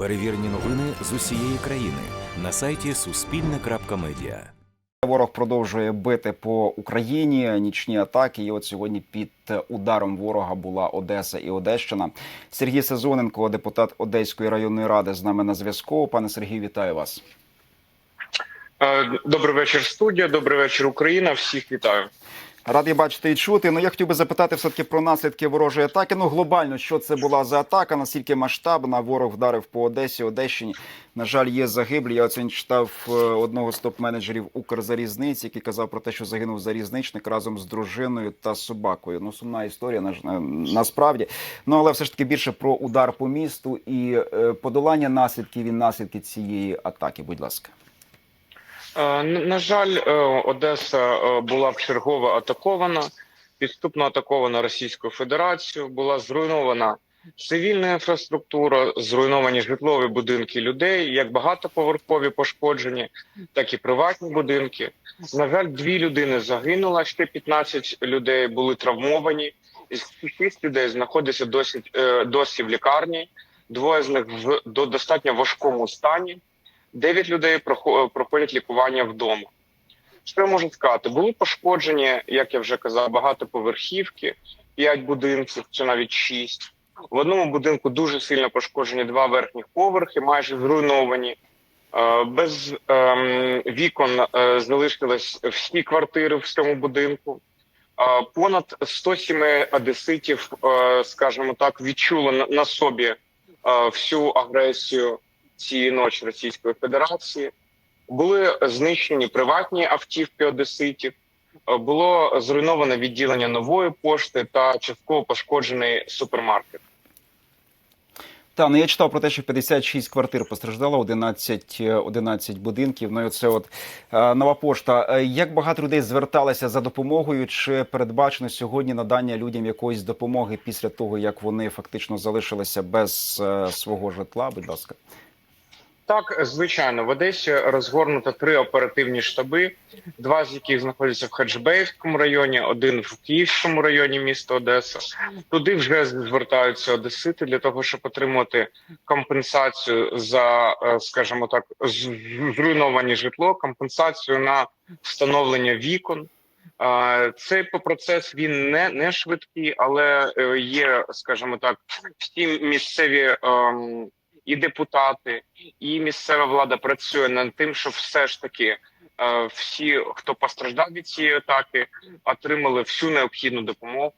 Перевірені новини з усієї країни на сайті Суспільне.Медіа. Ворог продовжує бити по Україні нічні атаки. І от сьогодні під ударом ворога була Одеса і Одещина. Сергій Сезоненко, депутат Одеської районної ради, з нами на зв'язку. Пане Сергію, вітаю вас. Е, Добрий вечір, студія. Добрий вечір, Україна. Всіх вітаю. Радий бачити і чути. Ну я хотів би запитати все таки про наслідки ворожої атаки. Ну глобально, що це була за атака? Наскільки масштабна ворог вдарив по Одесі, Одещині? На жаль, є загиблі. Я оце читав е, одного з топ-менеджерів Укрзалізниці, який казав про те, що загинув залізничник разом з дружиною та собакою. Ну сумна історія на на- насправді. Ну але все ж таки більше про удар по місту і е, подолання наслідків і наслідки цієї атаки. Будь ласка. Е, На жаль, е, Одеса е, була вчергове атакована, підступно атакована Російською Федерацією. Була зруйнована цивільна інфраструктура, зруйновані житлові будинки людей, як багатоповерхові пошкоджені, так і приватні будинки. На жаль, дві людини загинула, ще 15 людей були травмовані. 6 людей знаходяться досі, досі в лікарні. Двоє з них в до достатньо важкому стані. Дев'ять людей проходять лікування вдома. Що я можу сказати? Були пошкоджені, як я вже казав, багатоповерхівки, п'ять будинків чи навіть шість. В одному будинку дуже сильно пошкоджені два верхніх поверхи, майже зруйновані. Е, Без ем, вікон е, залишились всі квартири в цьому будинку. Е, Понад 107 одеситів, скажімо так, відчули на- собі всю агресію цієї ночі Російської Федерації. Були знищені приватні автівки одеситів. Е, Було зруйноване відділення нової пошти та частково пошкоджений супермаркет. Та ну я читав про те, що 56 квартир постраждало, 11, е, 11 будинків. Ну і це от е, нова пошта. Е, Як багато людей зверталися за допомогою? Чи передбачено сьогодні надання людям якоїсь допомоги після того, як вони фактично залишилися без е, свого житла? Будь ласка. Так, звичайно, в Одесі розгорнуто три оперативні штаби, два з яких знаходяться в Хаджбеївському районі, один в Київському районі міста Одеса. Туди вже звертаються одесити для того, щоб отримати компенсацію за, е, скажімо так, зруйновані житло, компенсацію на встановлення вікон. Цей процес він не, не швидкий, але е, є, скажімо так, всі місцеві ем, і депутати, і місцева влада працює над тим, щоб все ж таки е, всі, хто постраждав від цієї атаки, отримали всю необхідну допомогу.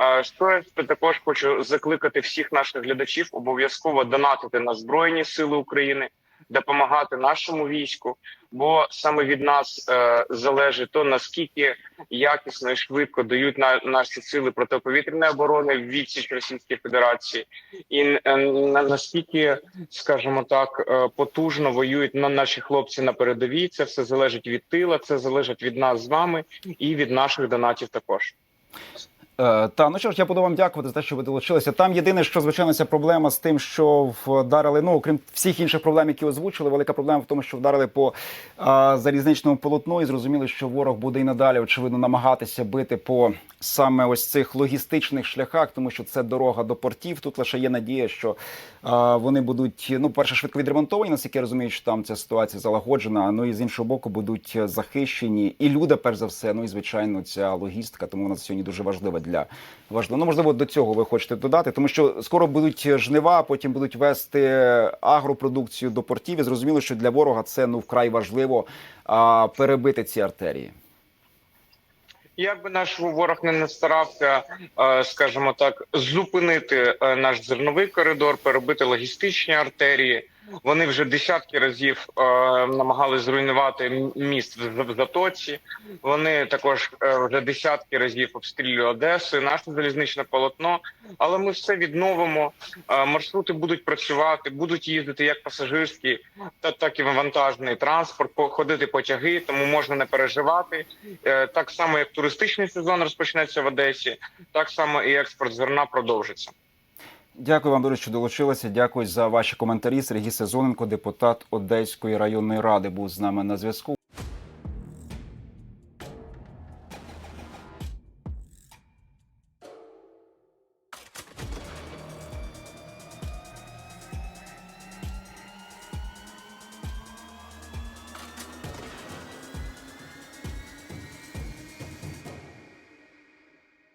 Е, Що я також хочу закликати всіх наших глядачів обов'язково донатити на Збройні Сили України, допомагати нашому війську, бо саме від нас е, залежить то наскільки якісно і швидко дають на наші сили протиповітряної оборони в відсіч Російської Федерації, і е, на наскільки, скажімо так, е, потужно воюють на наші хлопці на передовій. Це все залежить від тила, це залежить від нас з вами і від наших донатів також. Е, Та ну що ж, я буду вам дякувати за те, що ви долучилися. Там єдине, що звичайно, ця проблема з тим, що вдарили. Ну окрім всіх інших проблем, які озвучили, велика проблема в тому, що вдарили по а, залізничному полотну, і зрозуміли, що ворог буде і надалі очевидно намагатися бити по саме ось цих логістичних шляхах, тому що це дорога до портів. Тут лише є надія, що а, вони будуть ну, перше швидко відремонтовані, наскільки я розумію, що там ця ситуація залагоджена. Ну і з іншого боку, будуть захищені і люди, перш за все. Ну і звичайно, ця логістика, тому вона сьогодні дуже важлива для важливо. Ну можливо, до цього ви хочете додати, тому що скоро будуть жнива, потім будуть вести агропродукцію до портів. І зрозуміло, що для ворога це ну вкрай важливо а, перебити ці артерії. Як би наш ворог не настарався, е, скажімо так, зупинити е, наш зерновий коридор, перебити логістичні артерії. Вони вже десятки разів е, намагались зруйнувати міст в в затоці. Вони також е, вже десятки разів обстрілюють Одесу, наше залізничне полотно. Але ми все відновимо. Е, маршрути будуть працювати, будуть їздити як пасажирський, та так і вантажний транспорт, по- ходити потяги, тому можна не переживати. Е, Так само, як туристичний сезон розпочнеться в Одесі, так само і експорт зерна продовжиться. Дякую вам дуже, що долучилися. Дякую за ваші коментарі. Сергій Сезоненко, депутат Одеської районної ради, був з нами на зв'язку.